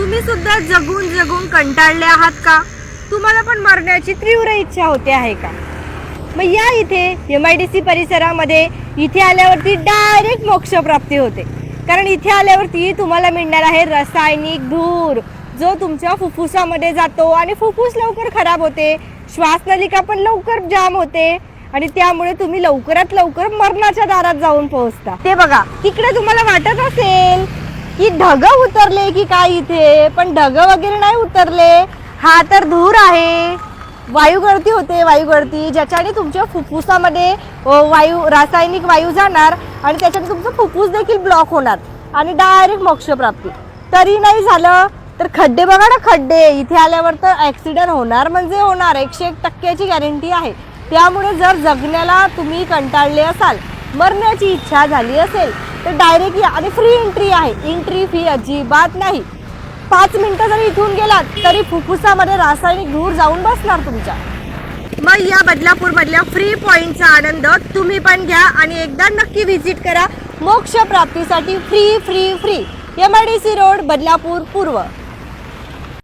तुम्ही सुद्धा जगून जगून कंटाळले आहात का? तुम्हाला पण मरण्याची तीव्र इच्छा होते आहे का? मग या इथे एम आय डी सी परिसरामध्ये इथे आल्यावरती डायरेक्ट मोक्षप्राप्ती होते. कारण इथे आल्यावरती तुम्हाला मिळणार आहे रासायनिक धूर जो तुमच्या फुफ्फुसामध्ये जातो आणि फुफ्फुस लवकर खराब होते श्वासनलिका पण लवकर जाम होते आणि त्यामुळे तुम्ही लवकरात लवकर मरणाच्या दारात जाऊन पोहोचता. ते बघा तिकडे तुम्हाला वाटत असेल की ढग उतरले की काय इथे? पण ढग वगैरे नाही उतरले. हा तर धूर आहे. वायू गळती होते वायू गळती. ज्याच्याने तुमच्या फुफ्फुसामध्ये वायू रासायनिक वायू जाणार आणि त्याच्याने तुमचं फुफ्फुस देखील ब्लॉक होणार आणि डायरेक्ट मोक्षप्राप्ती. तरी नाही झालं तर खड्डे बघा ना खड्डे. इथे आल्यावर तर ॲक्सिडेंट होणार म्हणजे होणार. एकशे एक टक्क्याची गॅरंटी आहे. त्यामुळे जर जगण्याला तुम्ही कंटाळले असाल मरण्याची इच्छा झाली असेल तर डायरेक्ट या आणि फ्री एंट्री आहे. एंट्री फी अजिबात नाही. पाच मिनटं जरी इथून गेलात तरी फुफ्फुसामध्ये रासायनिक धूर जाऊन बसणार तुमच्या. मग या बदलापूरमधल्या फ्री पॉईंटचा आनंद तुम्ही पण घ्या आणि एकदा नक्की व्हिजिट करा. मोक्ष प्राप्तीसाठी free free free M I D C road Badlapur पूर्व.